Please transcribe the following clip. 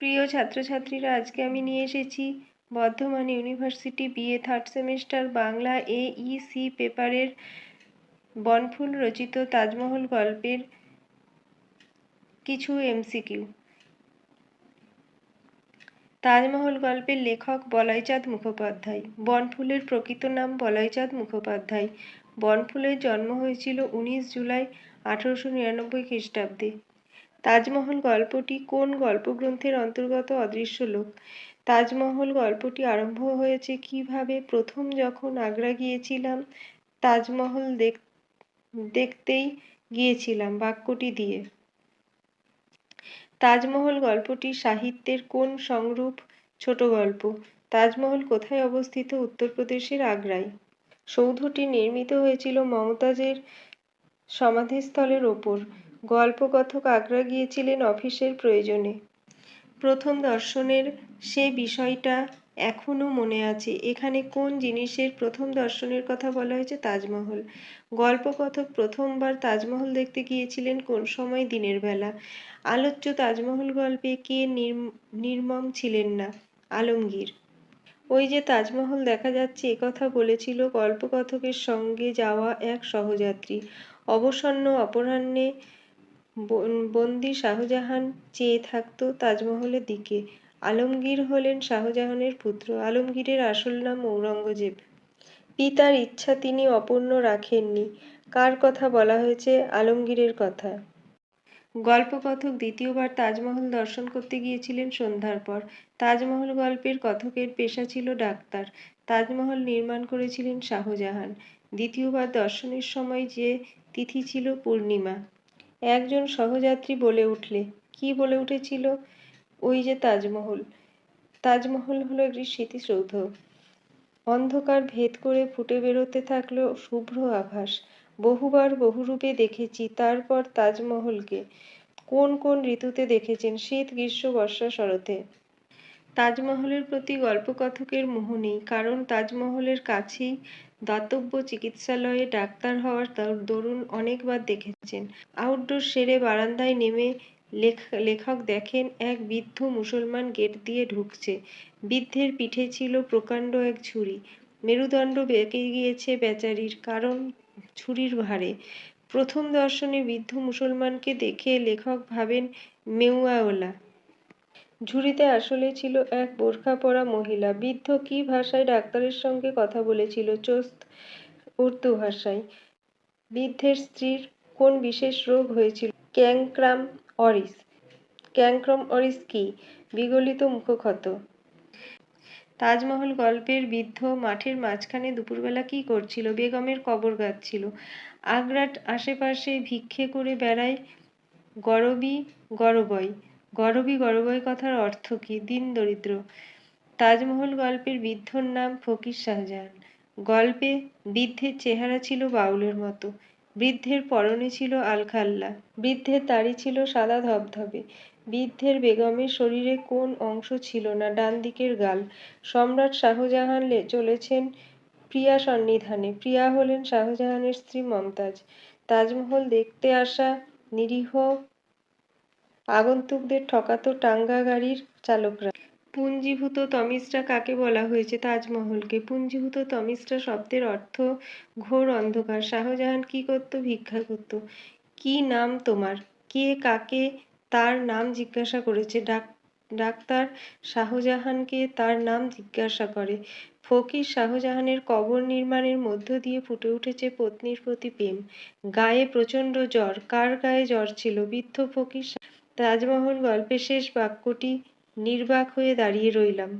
প্রিয় ছাত্রছাত্রীরা, আজকে আমি নিয়ে এসেছি Bardhaman university BA third semester Bangla A E C পেপারের বনফুল রচিত তাজমহল গল্পের কিছু এমসিকিউ। তাজমহল গল্পের লেখক বলাইচাঁদ মুখোপাধ্যায়। বনফুলের প্রকৃত নাম বলাইচাঁদ মুখোপাধ্যায়। বনফুলের জন্ম হয়েছিল উনিশ জুলাই আঠারোশো নিরানব্বই খ্রিস্টাব্দে। তাজমহল গল্পটি কোন গল্পগ্রন্থের অন্তর্গত অদৃশ্য লোক? তাজমহল গল্পটি আরম্ভ হয়েছে কীভাবে? প্রথম যখন আগ্রা গিয়েছিলাম, তাজমহল দেখ, দেখতেই গিয়েছিলাম বাক্যটি দিয়ে। তাজমহল গল্পটি সাহিত্যের কোন সংরূপ ছোট গল্প? তাজমহল কোথায় অবস্থিত? উত্তরপ্রদেশের আগ্রায়। সৌধটি নির্মিত হয়েছিল মমতাজের সমাধিস্থলের ওপর। গল্পকথক আগ্রা গিয়েছিলেন অফিসের প্রয়োজনে। প্রথম দর্শনের সে বিষয়টা এখনও মনে আছে। এখানে কোন জিনিসের প্রথম দর্শনের কথা বলা হয়েছে? তাজমহল। গল্পকথক প্রথমবার তাজমহল দেখতে গিয়েছিলেন কোন সময়? দিনের বেলা। আলোচ্য তাজমহল গল্পে কে নির্মম ছিলেন না? আলমগীর। ওই যে তাজমহল দেখা যাচ্ছে একথা বলেছিল গল্পকথকের সঙ্গে যাওয়া এক সহযাত্রী। অবসন্ন অপরাহ্নে বন্দি শাহজাহান চেয়ে থাকত তাজমহলের দিকে। আলমগীর হলেন শাহজাহানের পুত্র। আলমগীরের আসল নাম ঔরঙ্গজেব। পিতার ইচ্ছা তিনি অপূর্ণ রাখেননি। কার কথা বলা হয়েছে? আলমগীরের কথা। গল্পকথক দ্বিতীয়বার তাজমহল দর্শন করতে গিয়েছিলেন সন্ধ্যার পর। তাজমহল গল্পের কথকের পেশা ছিল ডাক্তার। তাজমহল নির্মাণ করেছিলেন শাহজাহান। দ্বিতীয়বার দর্শনের সময় যে তিথি ছিল পূর্ণিমা। একজন সহযাত্রী বলে উঠলে। কি বলে উঠেছিল? ওই যে তাজমহল। তাজমহল হলো একটি স্মৃতিসৌধ। অন্ধকার ভেদ করে ফুটে বেরোতে থাকল শুভ্র আভাস। বহুবার বহুরূপে দেখেছি তারপর তাজমহলকে। কোন কোন ঋতুতে দেখেছেন? শীত, গ্রীষ্ম, বর্ষা শরতে তাজমহলের প্রতি গল্পকথকের মোহ নেই, কারণ তাজমহলের কাছেই দাতব্য চিকিৎসালয়ে ডাক্তার হওয়ার দরুন অনেকবার দেখেছেন। আউটডোর সেরে বারান্দায় নেমে লেখক দেখেন, এক বৃদ্ধ মুসলমান গেট দিয়ে ঢুকছে। বৃদ্ধের পিঠে ছিল প্রকাণ্ড এক ছুরি। মেরুদণ্ড বেঁকে গিয়েছে বেচারির, কারণ ছুরির ভারে প্রথম দর্শনে বৃদ্ধ মুসলমানকে দেখে লেখক ভাবেন, মেউয়াওলা। ঝুড়িতে আসলে ছিল এক বোরখা পরা মহিলা। বৃদ্ধ কি ভাষায় ডাক্তারের সঙ্গে কথা বলেছিল? চোস্ত উর্দু ভাষায়। বৃদ্ধের স্ত্রীর কোন বিশেষ রোগ হয়েছিল? ক্যাংক্রাম অরিস। ক্যাংক্রম অরিস কি? বিগলিত মুখক্ষত। তাজমহল গল্পের বৃদ্ধ মাঠের মাঝখানে দুপুরবেলা কি করছিল? বেগমের কবর গাঁথছিল। আগ্রার আশেপাশে ভিক্ষে করে বেড়ায় গরবি গরবই গরবি গরবই কথার অর্থ কি? দিন দরিদ্র। তাজমহল গল্পের বৃদ্ধর নাম ফকির শাহজাহান। গল্পে বৃদ্ধের চেহারা ছিল বাউলের মতো। বৃদ্ধের পরনে ছিল আলখাল্লা। বৃদ্ধের দাড়ি ছিল সাদা ধবধবে। বৃদ্ধের বেগমের শরীরে কোন অংশ ছিল না ডান দিকের গাল। সম্রাট শাহজাহান চলেছেন প্রিয়া সন্নিধানে। প্রিয়া হলেন শাহজাহানের স্ত্রী মমতাজ। তাজমহল দেখতে আসা নিরীহ আগন্তুকদের ঠকাতো টাঙ্গা গাড়ির চালকরা। পুঞ্জীভূত তমিজরা কাকে বলা হয়েছে তাজমহলকে? পুঞ্জীভূত তমিজরা শব্দের অর্থ ঘোর অন্ধকার। শাহজাহান কি করত? ভিক্ষা করত। কি নাম তোমার? কে কাকে তার নাম জিজ্ঞাসা করেছে? ডাক, ডাক্তার শাহজাহানকে তার নাম জিজ্ঞাসা করে। ফকির শাহজাহানের কবর নির্মাণের মধ্য দিয়ে ফুটে উঠেছে পত্নীর প্রতি প্রেম। গায়ে প্রচণ্ড জ্বর। কার গায়ে জ্বর ছিল? বৃদ্ধ ফকির তাজমহল গল্পের শেষ বাক্যটি নির্বাক হয়ে দাঁড়িয়ে রইলাম।